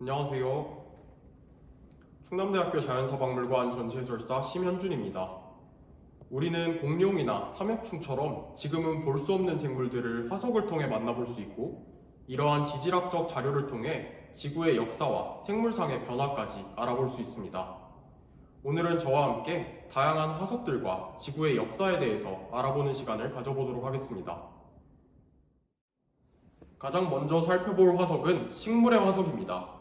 안녕하세요. 충남대학교 자연사박물관 전시해설사 심현준입니다. 우리는 공룡이나 삼엽충처럼 지금은 볼 수 없는 생물들을 화석을 통해 만나볼 수 있고 이러한 지질학적 자료를 통해 지구의 역사와 생물상의 변화까지 알아볼 수 있습니다. 오늘은 저와 함께 다양한 화석들과 지구의 역사에 대해서 알아보는 시간을 가져보도록 하겠습니다. 가장 먼저 살펴볼 화석은 식물의 화석입니다.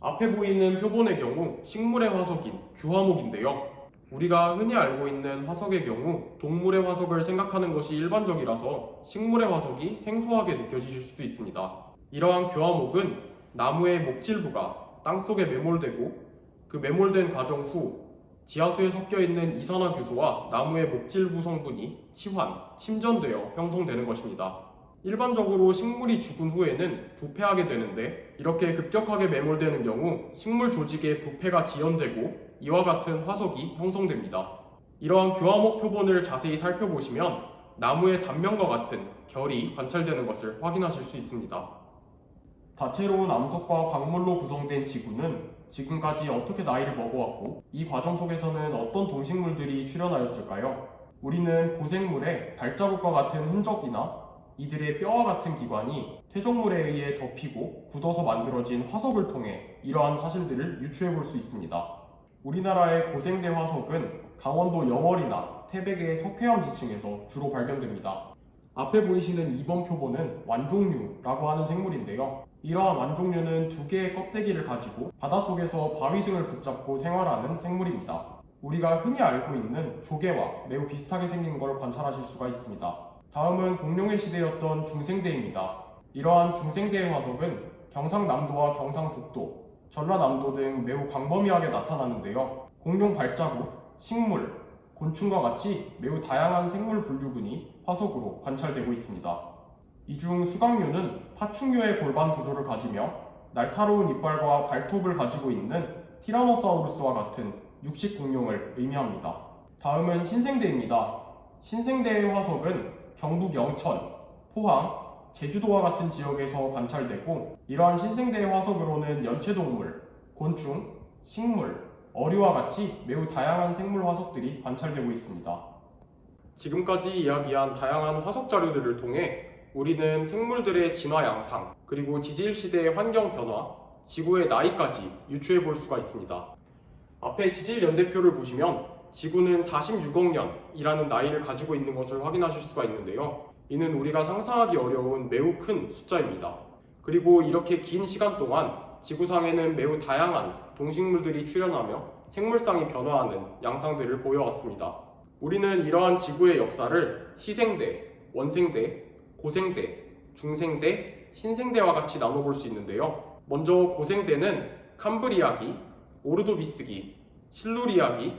앞에 보이는 표본의 경우 식물의 화석인 규화목인데요. 우리가 흔히 알고 있는 화석의 경우 동물의 화석을 생각하는 것이 일반적이라서 식물의 화석이 생소하게 느껴지실 수도 있습니다. 이러한 규화목은 나무의 목질부가 땅속에 매몰되고 그 매몰된 과정 후 지하수에 섞여 있는 이산화규소와 나무의 목질부 성분이 치환, 침전되어 형성되는 것입니다. 일반적으로 식물이 죽은 후에는 부패하게 되는데 이렇게 급격하게 매몰되는 경우 식물 조직의 부패가 지연되고 이와 같은 화석이 형성됩니다. 이러한 규화목 표본을 자세히 살펴보시면 나무의 단면과 같은 결이 관찰되는 것을 확인하실 수 있습니다. 다채로운 암석과 광물로 구성된 지구는 지금까지 어떻게 나이를 먹어왔고 이 과정 속에서는 어떤 동식물들이 출현하였을까요? 우리는 고생물의 발자국과 같은 흔적이나 이들의 뼈와 같은 기관이 퇴적물에 의해 덮이고 굳어서 만들어진 화석을 통해 이러한 사실들을 유추해 볼 수 있습니다. 우리나라의 고생대 화석은 강원도 영월이나 태백의 석회암 지층에서 주로 발견됩니다. 앞에 보이시는 2번 표본은 완종류라고 하는 생물인데요. 이러한 완종류는 두 개의 껍데기를 가지고 바닷속에서 바위 등을 붙잡고 생활하는 생물입니다. 우리가 흔히 알고 있는 조개와 매우 비슷하게 생긴 걸 관찰하실 수가 있습니다. 다음은 공룡의 시대였던 중생대입니다. 이러한 중생대의 화석은 경상남도와 경상북도, 전라남도 등 매우 광범위하게 나타나는데요. 공룡 발자국, 식물, 곤충과 같이 매우 다양한 생물 분류군이 화석으로 관찰되고 있습니다. 이 중 수강류는 파충류의 골반 구조를 가지며 날카로운 이빨과 발톱을 가지고 있는 티라노사우루스와 같은 육식 공룡을 의미합니다. 다음은 신생대입니다. 신생대의 화석은 경북 영천, 포항, 제주도와 같은 지역에서 관찰되고 이러한 신생대의 화석으로는 연체동물, 곤충, 식물, 어류와 같이 매우 다양한 생물 화석들이 관찰되고 있습니다. 지금까지 이야기한 다양한 화석 자료들을 통해 우리는 생물들의 진화 양상, 그리고 지질 시대의 환경 변화, 지구의 나이까지 유추해 볼 수가 있습니다. 앞에 지질 연대표를 보시면 지구는 46억 년이라는 나이를 가지고 있는 것을 확인하실 수가 있는데요. 이는 우리가 상상하기 어려운 매우 큰 숫자입니다. 그리고 이렇게 긴 시간 동안 지구상에는 매우 다양한 동식물들이 출현하며 생물상이 변화하는 양상들을 보여왔습니다. 우리는 이러한 지구의 역사를 시생대, 원생대, 고생대, 중생대, 신생대와 같이 나눠볼 수 있는데요. 먼저 고생대는 캄브리아기, 오르도비스기, 실루리아기,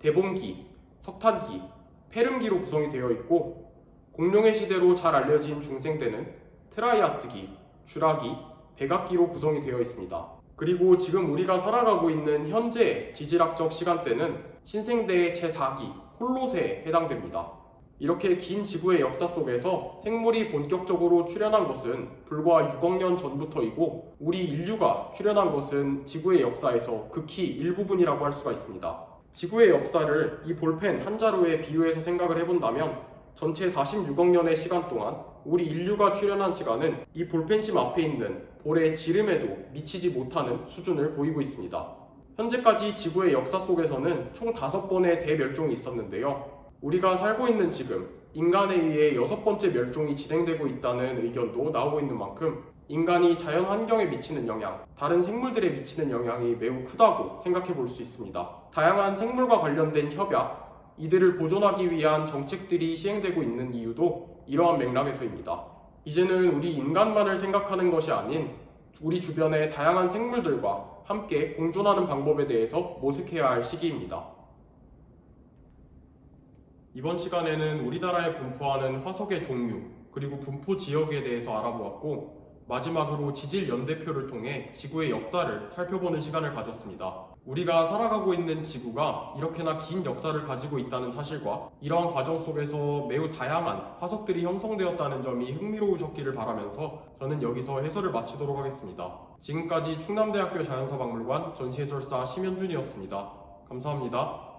대봉기, 석탄기, 페름기로 구성이 되어 있고 공룡의 시대로 잘 알려진 중생대는 트라이아스기, 쥬라기, 백악기로 구성이 되어 있습니다. 그리고 지금 우리가 살아가고 있는 현재 지질학적 시간대는 신생대의 제4기 홀로세에 해당됩니다. 이렇게 긴 지구의 역사 속에서 생물이 본격적으로 출현한 것은 불과 6억 년 전부터이고 우리 인류가 출현한 것은 지구의 역사에서 극히 일부분이라고 할 수가 있습니다. 지구의 역사를 이 볼펜 한 자루에 비유해서 생각을 해본다면 전체 46억 년의 시간 동안 우리 인류가 출현한 시간은 이 볼펜심 앞에 있는 볼의 지름에도 미치지 못하는 수준을 보이고 있습니다. 현재까지 지구의 역사 속에서는 총 5번의 대멸종이 있었는데요. 우리가 살고 있는 지금 인간에 의해 여섯 번째 멸종이 진행되고 있다는 의견도 나오고 있는 만큼 인간이 자연 환경에 미치는 영향, 다른 생물들에 미치는 영향이 매우 크다고 생각해 볼 수 있습니다. 다양한 생물과 관련된 협약, 이들을 보존하기 위한 정책들이 시행되고 있는 이유도 이러한 맥락에서입니다. 이제는 우리 인간만을 생각하는 것이 아닌 우리 주변의 다양한 생물들과 함께 공존하는 방법에 대해서 모색해야 할 시기입니다. 이번 시간에는 우리나라에 분포하는 화석의 종류, 그리고 분포 지역에 대해서 알아보았고, 마지막으로 지질 연대표를 통해 지구의 역사를 살펴보는 시간을 가졌습니다. 우리가 살아가고 있는 지구가 이렇게나 긴 역사를 가지고 있다는 사실과 이러한 과정 속에서 매우 다양한 화석들이 형성되었다는 점이 흥미로우셨기를 바라면서 저는 여기서 해설을 마치도록 하겠습니다. 지금까지 충남대학교 자연사박물관 전시해설사 심현준이었습니다. 감사합니다.